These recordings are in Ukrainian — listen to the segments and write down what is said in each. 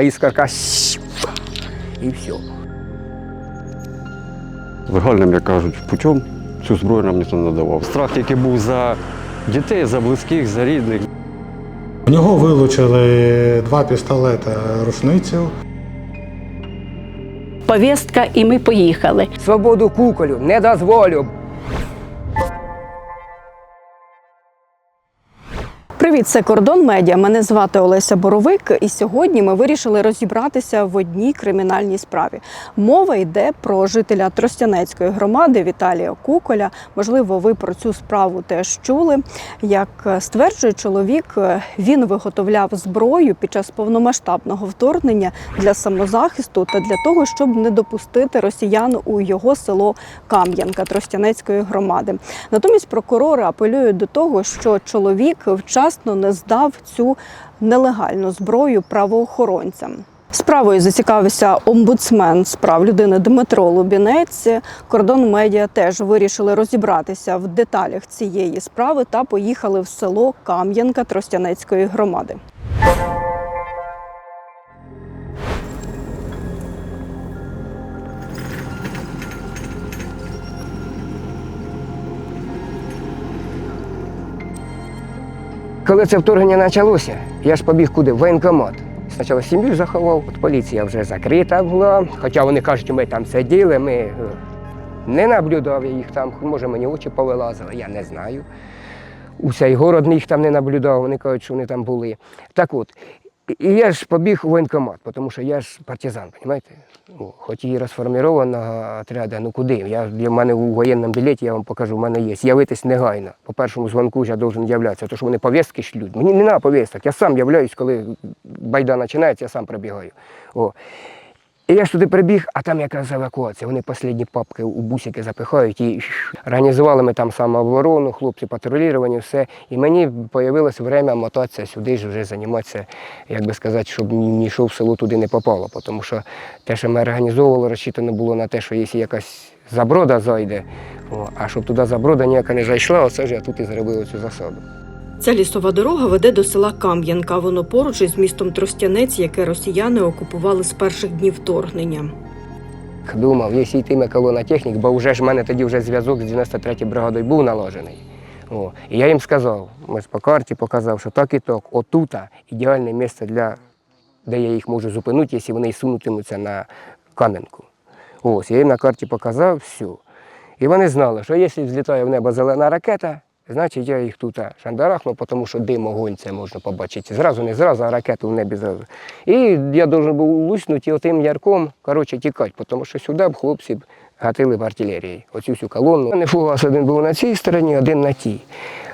А іскорка і все. Легальним, як кажуть, путем цю зброю нам ніхто не надавав. Страх, який був за дітей, за близьких, за рідних. У нього вилучили два пістолети рушницю. Повістка, і ми поїхали. Свободу куколю не дозволю. Привіт, це кордон медіа. Мене звати Олеся Боровик, і сьогодні ми вирішили розібратися в одній кримінальній справі. Мова йде про жителя Тростянецької громади Віталія Куколя. Можливо, ви про цю справу теж чули. Як стверджує чоловік, він виготовляв зброю під час повномасштабного вторгнення для самозахисту та для того, щоб не допустити росіян у його село Кам'янка Тростянецької громади. Натомість прокурори апелюють до того, що чоловік вчасно не здав цю нелегальну зброю правоохоронцям. Справою зацікавився омбудсмен з прав людини Дмитро Лубінець. Кордон медіа теж вирішили розібратися в деталях цієї справи та поїхали в село Кам'янка Тростянецької громади. Коли це вторгнення почалося, я ж побіг куди? В воєнкомат. Спочатку сім'ю заховав, от поліція вже закрита була. Хоча вони кажуть, ми там сиділи, ми е, не наблюдав їх там, може мені очі повилазили, я не знаю. У цей город їх там не наблюдав, вони кажуть, що вони там були. Так от, і я ж побіг у воєнкомат, тому що я ж партизан, розумієте? Ну, хоч і розформірованого отряду, ну куди? Я, в мене у воєнному білеті, я вам покажу, в мене є. З'явитись негайно. По першому дзвонку я должен являтися, тому що вони повістки шлють. Мені не треба повісток, я сам являюсь, коли байда починається, я сам прибігаю. О. І я ж туди прибіг, а там якраз евакуація. Вони останні папки у бусики запихають і організували ми там самооборону, хлопці патрулювання, все. І мені з'явилось время мотатися сюди ж вже займатися, як би сказати, щоб ні- нічого в село туди не попало. Тому що те, що ми організовували, розчитано було на те, що якщо якась заброда зайде, а щоб туди заброда ніяка не зайшла, оце ж я тут і зробив цю засаду. Ця лісова дорога веде до села Кам'янка. Воно поруч із містом Тростянець, яке росіяни окупували з перших днів вторгнення. Думав, якщо йтиме колона технік, бо вже ж в мене тоді вже зв'язок з 93-ю бригадою був наложений. О, і я їм сказав, ось по карті показав, що так і так, отута ідеальне місце для, де я їх можу зупинити, якщо вони сунутимуться на кам'янку. Ось, я їм на карті показав все. І вони знали, що якщо взлітає в небо зелена ракета, значить я їх тут шандарахну, тому що дим, огонь це можна побачити. Зразу не зразу, а ракету в небі зразу. І я должен був луснути отим ярком, коротше, тікати, тому що сюди б хлопці б гатили б артилерією. Оцю всю колону. Не фугас один був на цій стороні, один на тій.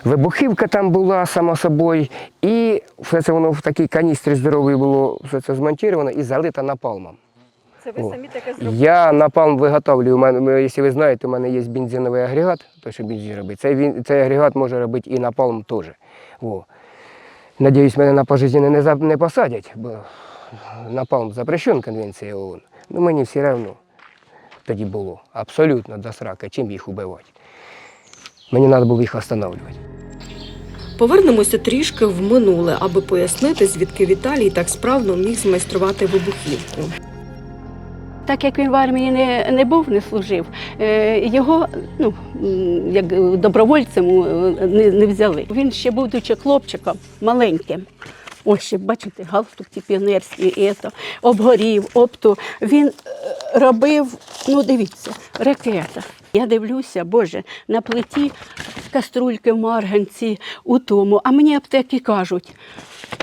Вибухівка там була, само собою, і все це воно в такій каністрі здоровій було все це змонтовано і залито напалмом. Це ви самі таке Я напалм виготовлюю. У мене, якщо ви знаєте, у мене є бензиновий агрегат, той, що бензин робить. Цей, він- цей агрегат може робити і напалм теж. О. Надіюсь, мене на пожизненно не, за- не посадять, бо напалм запрещен Конвенцією ООН. Ну мені все одно тоді було абсолютно до срака, чим їх убивати. Мені треба було їх встановлювати. Повернемося трішки в минуле, аби пояснити, звідки Віталій так справно міг змайструвати вибухівку. Так як він в армії не, не був, не служив, е, його ну, як добровольцем е, не, не взяли. Він ще, будучи хлопчиком, маленьким. Ось ще, бачите, галстук ті піонерські, і ето, обгорів, опту. Він е, робив, ну дивіться, ракета. Я дивлюся, Боже, на плиті каструльки в марганці, у тому. А мені аптеки кажуть,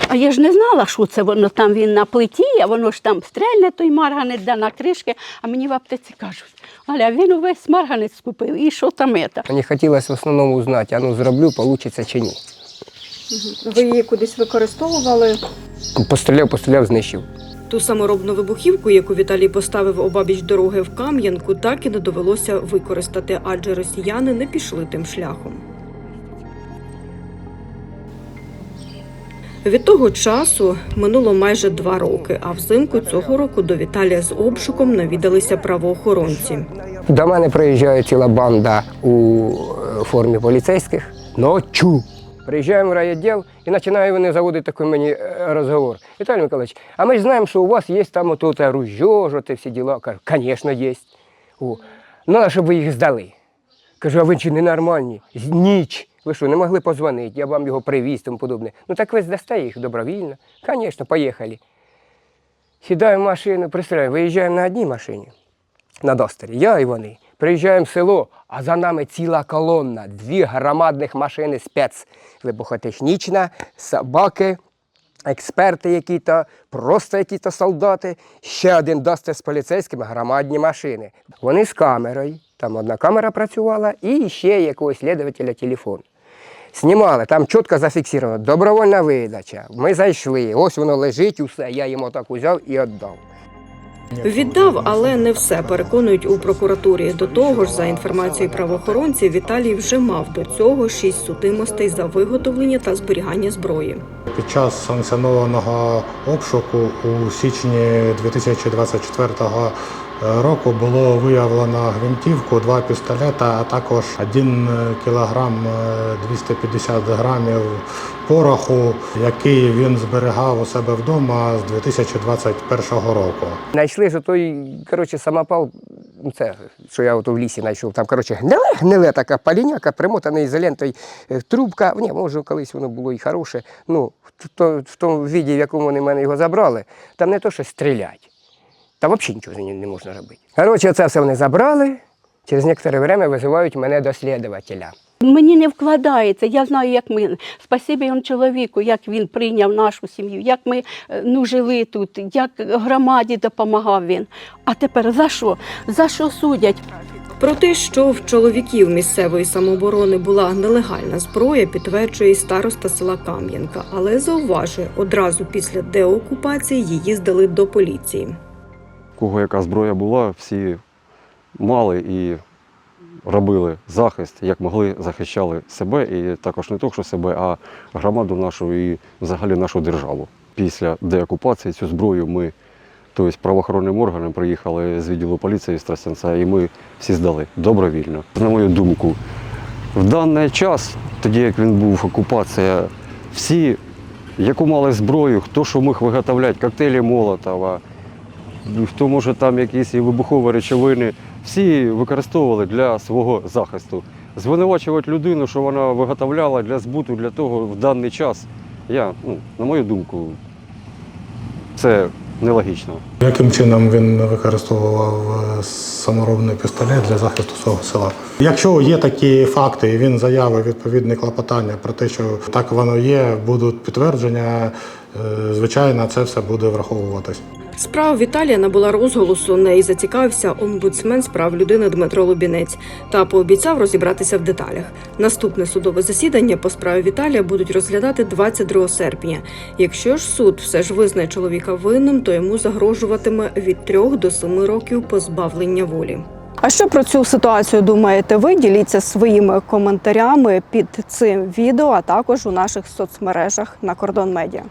а я ж не знала, що це воно там він на плиті, а воно ж там стрельне той марганець, да на кришки, а мені в аптеці кажуть, Аля, він увесь марганець скупив, і що там це? Мені хотілося в основному узнати, а ну зроблю, вийде чи ні. Ви її кудись використовували? Постріляв, постріляв, знищив. Ту саморобну вибухівку, яку Віталій поставив обабіч дороги в Кам'янку, так і не довелося використати, адже росіяни не пішли тим шляхом. Від того часу минуло майже два роки, а взимку цього року до Віталія з обшуком навідалися правоохоронці. До мене приїжджає ціла банда у е, формі поліцейських. Ночу. Приїжджаємо в райвідділ і починають вони заводити такий мені е, розговор. Віталій Миколаївич, а ми ж знаємо, що у вас є там отут ружьо, оте всі діла. Кажу, звісно, є. О. Ну, щоб ви їх здали. Кажу, а ви чи ненормальні? Ніч. Ви що, не могли позвонити, я вам його привіз, тому подобне. Ну так ви здасте їх добровільно. Звісно, поїхали. Сідаємо в машину, представляємо, виїжджаємо на одній машині, на Достері, я і вони. Приїжджаємо в село, а за нами ціла колонна, дві громадних машини спец. Вибухотехнічна, собаки, експерти які-то, просто які-то солдати, ще один Достер з поліцейськими, громадні машини. Вони з камерою, там одна камера працювала, і ще якогось слідователя телефон. Знімали, там чітко зафіксовано, добровольна видача. Ми зайшли, ось воно лежить, усе. Я йому так узяв і віддав. Віддав, але не все переконують у прокуратурі. До того ж, за інформацією правоохоронців, Віталій вже мав до цього шість судимостей за виготовлення та зберігання зброї. Під час санкціонованого обшуку у січні 2024 року було виявлено гвинтівку, два пістолета, а також 1 кілограм е, 250 грамів пороху, який він зберігав у себе вдома з 2021 року. Знайшли ж той, коротше, самопал, ну, це, що я от у лісі знайшов, там, коротше, гниле, гниле така паліняка, примотана ізолентою, е, трубка. Ні, може, колись воно було і хороше. Ну, в, то, в тому віді, в якому вони мене його забрали, там не то, що стрілять. Там взагалі нічого з ним не можна робити. Коротше, це все вони забрали, через некоторе время визивають мене до слідувателя. Мені не вкладається. Я знаю, як ми спасибі йому чоловіку, як він прийняв нашу сім'ю, як ми е, ну, жили тут, як громаді допомагав він. А тепер за що? За що судять? Про те, що в чоловіків місцевої самооборони була нелегальна зброя, підтверджує і староста села Кам'янка, але зауважує, одразу після деокупації її здали до поліції. Кого яка зброя була, всі мали і робили захист, як могли, захищали себе і також не тільки себе, а громаду нашу і взагалі нашу державу. Після деокупації цю зброю ми, тобто правоохоронним органам, приїхали з відділу поліції з Тростянця, і ми всі здали добровільно. На мою думку, в даний час, тоді як він був окупація, всі, яку мали зброю, хто що міг виготовляти, коктейлі Молотова, хто може там якісь і вибухові речовини, всі використовували для свого захисту. Звинувачувати людину, що вона виготовляла для збуту для того в даний час, я, ну, на мою думку, це нелогічно. Яким чином він використовував е, саморобний пістолет для захисту свого села? Якщо є такі факти, і він заявив відповідне клопотання про те, що так воно є, будуть підтвердження, е, звичайно, це все буде враховуватись. Справа Віталія набула розголосу. Неї зацікавився омбудсмен з прав людини Дмитро Лубінець та пообіцяв розібратися в деталях. Наступне судове засідання по справі Віталія будуть розглядати 22 серпня. Якщо ж суд все ж визнає чоловіка винним, то йому загрожуватиме від 3 до 7 років позбавлення волі. А що про цю ситуацію думаєте ви? Діліться своїми коментарями під цим відео, а також у наших соцмережах на кордон медіа.